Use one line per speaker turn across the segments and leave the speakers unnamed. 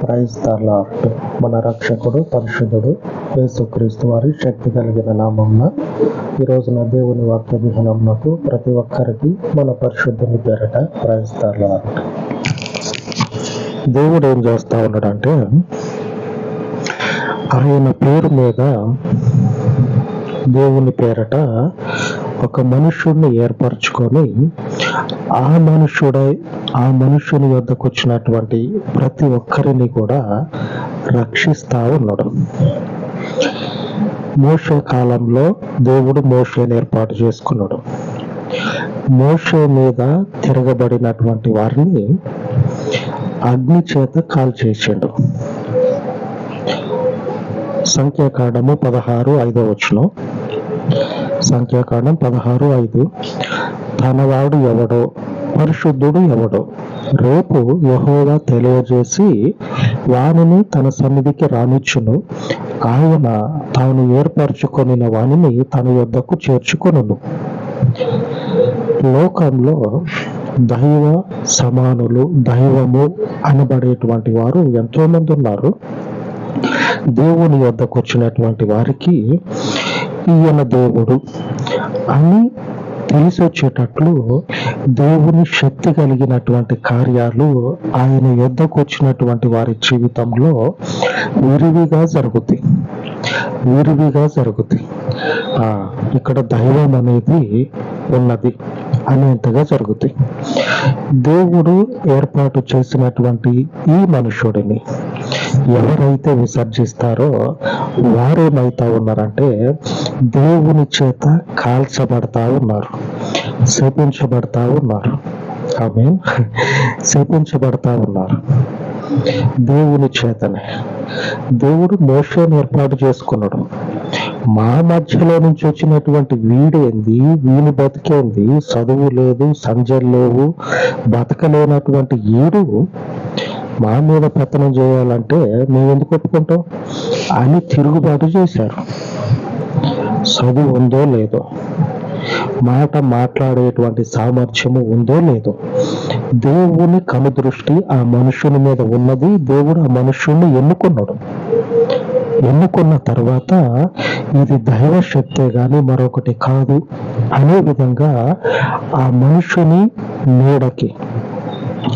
Praise the lord మన రక్షకుడు పరిశుద్ధుడు యేసుక్రీస్తు వారి శక్తి కలిగిన నామంన ఈ రోజున దేవుని వాక్య విహనంకు ప్రతి ఒక్కరికి మన పరిశుద్ధుని పేరట ప్రైజ్ ద లార్డ్. దేవుడు ఏం చేస్తా ఉన్నాడంటే ఆయన పేరు మీద దేవుని పేరట ఒక మనుష్యుడిని ఏర్పరచుకొని ఆ మనుషుడై ఆ మనుషుని వద్దకు వచ్చినటువంటి ప్రతి ఒక్కరిని కూడా రక్షిస్తా ఉన్నాడు. మోషే కాలంలో దేవుడు మోషేని ఏర్పాటు చేసుకున్నాడు. మోషే మీద తిరగబడినటువంటి వారిని అగ్ని చేత కాల్చేసాడు. సంఖ్యాకాండము పదహారు ఐదో వచ్చును సంఖ్యాకాండం పదహారు ఐదు. తనవాడు ఎవడో? పరిశుద్ధుడు ఎవడో? రేపు యహోవా తెలియజేసి వానిని తన సన్నిధికి రానిచ్చును. ఆయన తాను ఏర్పరచుకొనిన వానిని తన యొద్దకు చేర్చుకొనును. లోకంలో దైవ సమానులు దైవము అనబడేటువంటి వారు ఎంతోమంది ఉన్నారు దేవుని వద్దకు వచ్చినటువంటి వారికి ఈయన దేవుడు అని తెలిసొచ్చేటట్లు దేవుని శక్తి కలిగినటువంటి కార్యాలు ఆయన యుద్ధకు వచ్చినటువంటి వారి జీవితంలో విరివిగా జరుగుతాయి. విరివిగా జరుగుతాయి. ఆ, ఇక్కడ దైవం అనేది ఉన్నది అనేంతగా జరుగుతాయి. దేవుడు ఏర్పాటు చేసినటువంటి ఈ మనుషుడిని ఎవరైతే విసర్జిస్తారో వారేమైతా ఉన్నారంటే దేవుని చేత కాల్చబడతా ఉన్నారు. శపించబడతా ఉన్నారు. ఆమె శపించబడతా ఉన్నారు. దేవుని చేతనే. దేవుడు మోషన్ ఏర్పాటు చేసుకున్నాడు. మా మధ్యలో నుంచి వచ్చినటువంటి వీడేంది వీని బతికేంది చదువు లేదు సంజలు లేవు బతకలేనటువంటి ఈడు మా మీద పెత్తనం చేయాలంటే మేము ఎందుకు ఒప్పుకుంటాం? అని తిరుగుబాటు చేశారు. చదువు ఉందో లేదో మాట మాట్లాడేటువంటి సామర్థ్యము ఉందో లేదో దేవుని కనుదృష్టి ఆ మనుషుని మీద ఉన్నది దేవుడు ఆ మనుషుణ్ణి ఎన్నుకున్నాడు. ఎన్నుకున్న తర్వాత ఇది దైవ శక్తే గాని మరొకటి కాదు. అనే విధంగా ఆ మనుషుని నీడకి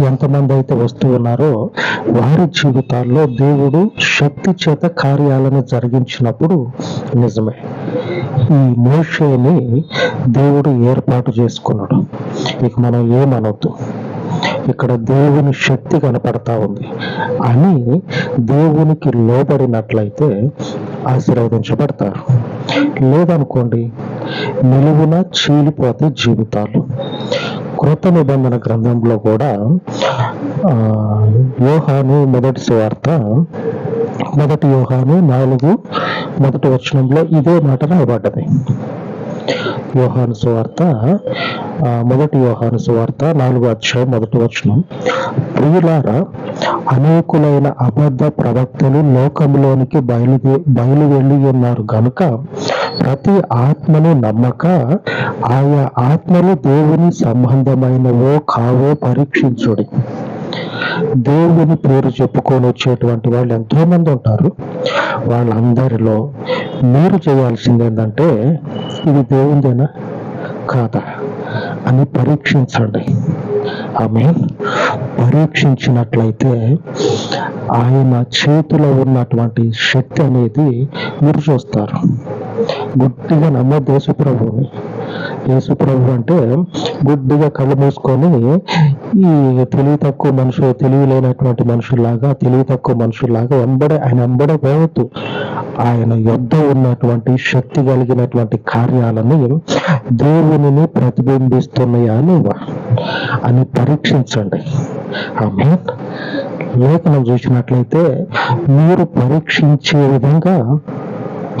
ఎంతమంది అయితే వస్తూ ఉన్నారో వారి జీవితాల్లో దేవుడు శక్తి చేత కార్యాలను జరిగించినప్పుడు నిజమే. ఈ మోషేని దేవుడు ఏర్పాటు చేసుకున్నాడు. ఇక మనం ఏమనొద్దు. ఇక్కడ దేవుని శక్తి కనపడతా ఉంది. అని దేవునికి లోబడినట్లయితే ఆశీర్వదించబడతారు. లేదనుకోండి నిలువున చీలిపోతే జీవితాలు. కృత నిబంధన గ్రంథంలో కూడా ఆ, యోహాను మొదటి సువార్త మొదటి యోహాను నాలుగు మొదటి వచనంలో ఇదే మాట రాయబడ్డది. యోహాను సువార్త మొదటి యోహాను సువార్త నాలుగో అధ్యాయం మొదటి వచనం. ప్రియులారా అనేకులైన అబద్ధ ప్రవక్తలు లోకంలోనికి బయలుదే బయలు వెళ్ళి ఉన్నారు. గనుక ప్రతి ఆత్మను నమ్మక ఆయా ఆత్మలు దేవుని సంబంధమైనవో కావో పరీక్షించుడి. దేవుని పేరు చెప్పుకొని వచ్చేటువంటి వాళ్ళు ఎంతోమంది ఉంటారు. వాళ్ళందరిలో మీరు చేయాల్సింది ఏంటంటే ఇది దేవుందేనా కాదా? అని పరీక్షించండి. ఆమె పరీక్షించినట్లయితే ఆయన చేతిలో ఉన్నటువంటి శక్తి అనేది మీరు చూస్తారు. గుడ్డిగా నమ్మ యేసు ప్రభు అంటే గుడ్డిగా కళ్ళు మూసుకొని ఈ తెలివి తక్కువ మనుషులు తెలివి లేనటువంటి మనుషుల్లాగా తెలివి తక్కువ మనుషుల్లాగా వెంబడే ఆయన వెంబడే పోవద్దు. ఆయన యుద్ధ ఉన్నటువంటి శక్తి కలిగినటువంటి కార్యాలని దేవుని ప్రతిబింబిస్తున్నాయా లేవా అని పరీక్షించండి. ఆమె లేఖనం చూసినట్లయితే మీరు పరీక్షించే విధంగా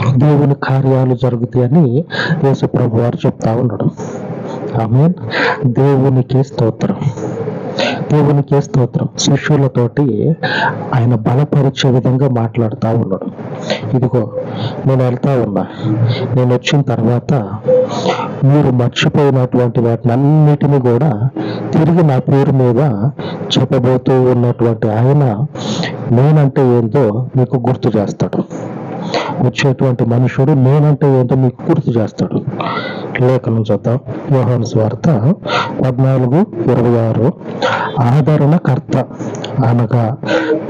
దేవుని కార్యాలు జరుగుతాయని యేసుప్రభు వారు చెప్తా ఉన్నాడు. ఆమె దేవునికి స్తోత్రం. దేవునికి స్తోత్రం. శిష్యులతోటి ఆయన బలపరిచే విధంగా మాట్లాడుతూ ఉన్నాడు. ఇదిగో నేను వెళ్తా ఉన్నా. నేను వచ్చిన తర్వాత మీరు మర్చిపోయినటువంటి వాటిని అన్నిటిని కూడా తిరిగి నా పేరు మీద చెప్పబోతూ ఉన్నటువంటి ఆయన నేనంటే ఏందో మీకు గుర్తు చేస్తాడు. వచ్చేటువంటి మనుషుడు నేనంటే ఏంటో మీకు గుర్తు చేస్తాడు. లేఖనం చూద్దాం. యోహాను స్వార్త పద్నాలుగు ఇరవై ఆరు. ఆదరణకర్త అనగా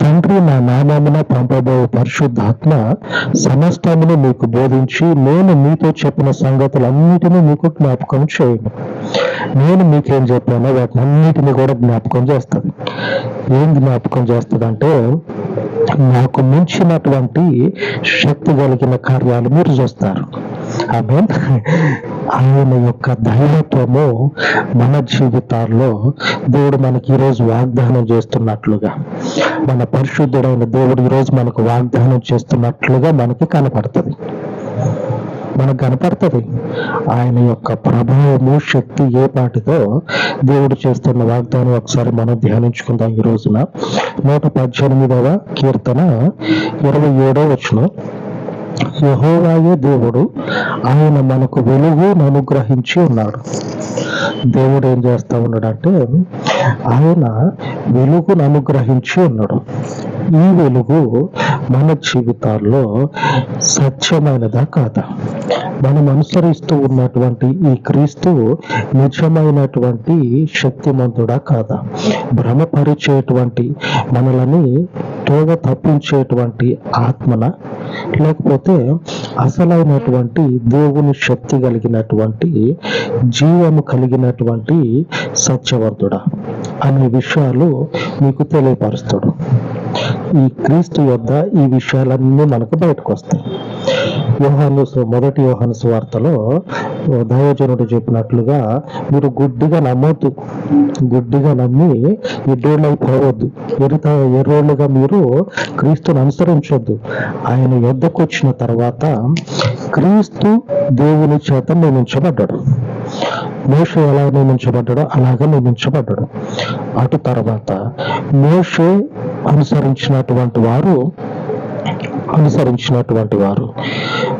తండ్రి నా నామమున పంపబో పరిశుద్ధాత్మ సమస్తమును మీకు బోధించి నేను మీతో చెప్పిన సంగతులన్నిటినీ మీకు జ్ఞాపకం చేయను. నేను మీకేం చెప్పానో వాటిని అన్నిటినీ కూడా జ్ఞాపకం చేస్తుంది. ఏం జ్ఞాపకం చేస్తుందంటే నాకు మించినటువంటి శక్తి కలిగిన కార్యాలు మీరు చూస్తారు. ఆమె ఆయన యొక్క దైవత్వము మన జీవితాల్లో దేవుడు మనకి ఈరోజు వాగ్దానం చేస్తున్నట్లుగా మన పరిశుద్ధుడైన దేవుడు ఈరోజు మనకు వాగ్దానం చేస్తున్నట్లుగా మనకి కనపడుతుంది. మనకు కనపడుతుంది. ఆయన యొక్క ప్రభావము శక్తి ఏ పాటితో దేవుడు చేస్తున్న వాగ్దానం ఒకసారి మనం ధ్యానించుకుందాం ఈ రోజున. నూట పద్దెనిమిదవ కీర్తన ఇరవై ఏడో వచ్చిన యహోవాయే దేవుడు ఆయన మనకు వెలుగును అనుగ్రహించి ఉన్నాడు. దేవుడు ఏం చేస్తా ఉన్నాడంటే ఆయన వెలుగును అనుగ్రహించి ఉన్నాడు. ఈ వెలుగు మన జీవితాల్లో సత్యమైనదా కాదా? మనం అనుసరిస్తూ ఉన్నటువంటి ఈ క్రీస్తు నిజమైనటువంటి శక్తిమంతుడా కాదా? భ్రమపరిచేటువంటి మనలని తోగ తప్పించేటువంటి ఆత్మన? లేకపోతే అసలైనటువంటి దేవుని శక్తి కలిగినటువంటి జీవము కలిగిన కలిగినటువంటి సత్యవర్ధుడా అనే విషయాలు మీకు తెలియపరుస్తాడు. ఈ క్రీస్తు యొద్ద ఈ విషయాలన్నీ మనకు బయటకు వస్తాయి యోహాను మొదటి యోహాను వార్తలో దైవజనుడు చెప్పినట్లుగా మీరు గుడ్డిగా నమ్మొద్దు. గుడ్డిగా నమ్మి ఎడ్డోళ్ళైపోవద్దు ఎరుత ఎర్రోళ్ళుగా మీరు క్రీస్తుని అనుసరించొద్దు. ఆయన యొద్దకు వచ్చిన తర్వాత క్రీస్తు దేవుని చేత నియమించబడ్డాడు. మోషే ఎలా నియమించబడ్డాడో అలాగే నియమించబడ్డాడు. అటు తర్వాత మోషే అనుసరించినటువంటి వారు అనుసరించినటువంటి వారు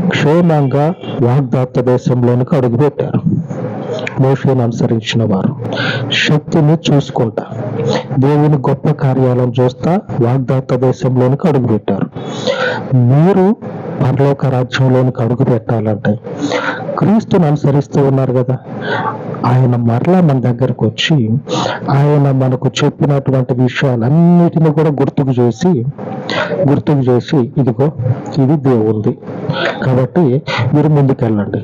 క్షేమంగా వాగ్దాత్త దేశంలోనికి అడుగుపెట్టారు. మోషేను అనుసరించిన వారు శక్తిని చూసుకుంటా దేవుని గొప్ప కార్యాలను చూస్తా వాగ్దాత్త దేశంలోనికి అడుగుపెట్టారు. మీరు పరలోక రాజ్యంలోనికి అడుగు పెట్టాలంటే క్రీస్తుని అనుసరిస్తూ ఉన్నారు కదా. ఆయన మరలా మన దగ్గరకు వచ్చి ఆయన మనకు చెప్పినటువంటి విషయాలన్నిటిని కూడా గుర్తుకు చేసి గుర్తుకు చేసి ఇదిగో ఇది దేవుంది కాబట్టి మీరు ముందుకెళ్ళండి.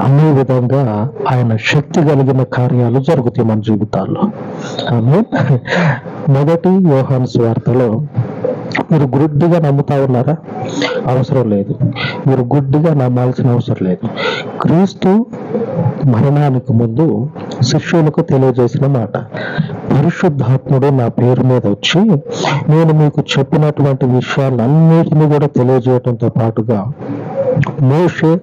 అన్ని విధంగా ఆయన శక్తి కలిగిన కార్యాలు జరుగుతాయి మన జీవితాల్లో. ఆమె మొదటి యోహాన్ స్వార్థలో మీరు గుడ్డిగా నమ్ముతా ఉన్నారా? అవసరం లేదు. మీరు గుడ్డిగా నమ్మాల్సిన అవసరం లేదు. క్రీస్తు మరణానికి ముందు శిష్యులకు తెలియజేసిన మాట పరిశుద్ధాత్ముడు నా పేరు మీద వచ్చి నేను మీకు చెప్పినటువంటి విషయాలన్నిటిని కూడా తెలియజేయడంతో పాటుగా మోషే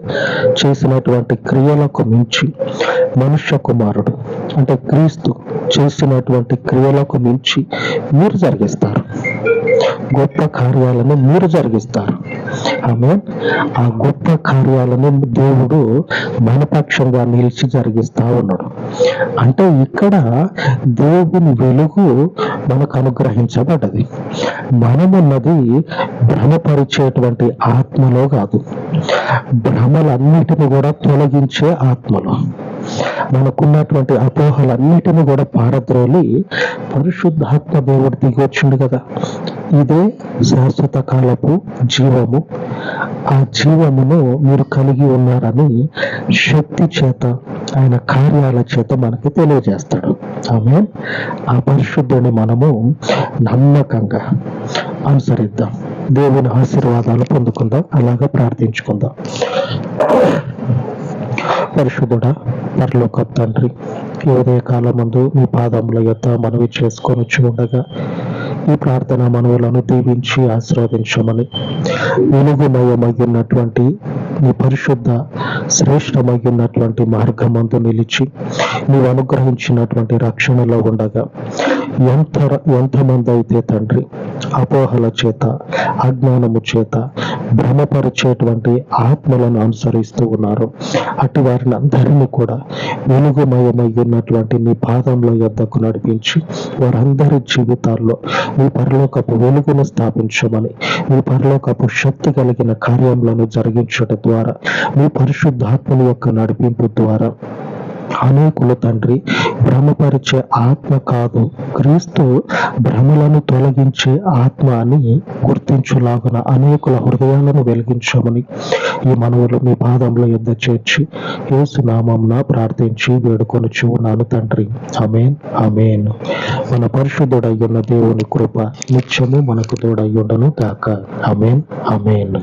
చేసినటువంటి క్రియలకు మించి మనుష్య కుమారుడు అంటే క్రీస్తు చేసినటువంటి క్రియలకు మించి మీరు జరిగిస్తారు. గొప్ప కార్యాలను మీరు జరిగిస్తారు. ఆమె ఆ గొప్ప కార్యాలను దేవుడు మనపక్షంగా నిలిచి జరిగిస్తా ఉన్నాడు. అంటే ఇక్కడ దేవుని వెలుగు మనకు అనుగ్రహించబడ్డది. మనమున్నది భ్రమపరిచేటువంటి ఆత్మలో కాదు. భ్రమలన్నిటిని కూడా తొలగించే ఆత్మలో. మనకున్నటువంటి అపోహలన్నిటిని కూడా పారద్రోలి పరిశుద్ధాత్మ దేవుడు దిగొచ్చుండు కదా. ఇదే శాశ్వత కాలపు జీవము. ఆ జీవమును మీరు కలిగి ఉన్నారని శక్తి చేత ఆయన కార్యాల చేత మనకి తెలియజేస్తాడు. ఆమె ఆ పరిశుద్ధుని మనము నమ్మకంగా అనుసరిద్దాం. దేవుని ఆశీర్వాదాలు పొందుకుందాం. అలాగా ప్రార్థించుకుందాం. పరిశుద్ధుడ పరలోక తండ్రి ఈ కాలం ముందు మీ పాదముల యొక్క మనవి చేసుకొని వచ్చి ఉండగా ఈ ప్రార్థన మనవులను దీవించి ఆశీర్వదించమని. వెలుగుమయమగినటువంటి నీ పరిశుద్ధ శ్రేష్టమగినటువంటి మార్గమందు నిలిచి నీవు అనుగ్రహించినటువంటి రక్షణలో ఉండగా ఎంత ఎంతమంది అయితే తండ్రి అపోహల చేత అజ్ఞానము చేత భ్రమపరిచేటువంటి ఆత్మలను అనుసరిస్తూ ఉన్నారు. అటు వారిని అందరినీ కూడా వెలుగుమయమై ఉన్నటువంటి నీ పాదంలో యొద్దకు నడిపించి వారందరి జీవితాల్లో నీ పరలోకపు వెలుగును స్థాపించమని నీ పరలోకపు శక్తి కలిగిన కార్యములను జరిగించుట ద్వారా మీ పరిశుద్ధాత్మను యొక్క నడిపింపు ద్వారా. అనేకులు తండ్రి భ్రమపరిచే ఆత్మ కాదు. క్రీస్తు భ్రమలను తొలగించే ఆత్మ అని గుర్తించులాగున అనేకుల హృదయాలను వెలిగించమని ఈ మనవులు మీ పాదంలో యుద్ధ చేర్చి యేసు ప్రార్థించి వేడుకొని ఉన్నాను తండ్రి. అమేన్ అమేన్ మన పరిశుద్ధుడయ్యున్న దేవుని కృప నిత్యము మనకు తోడయ్యుండను కాక అమేన్ అమేన్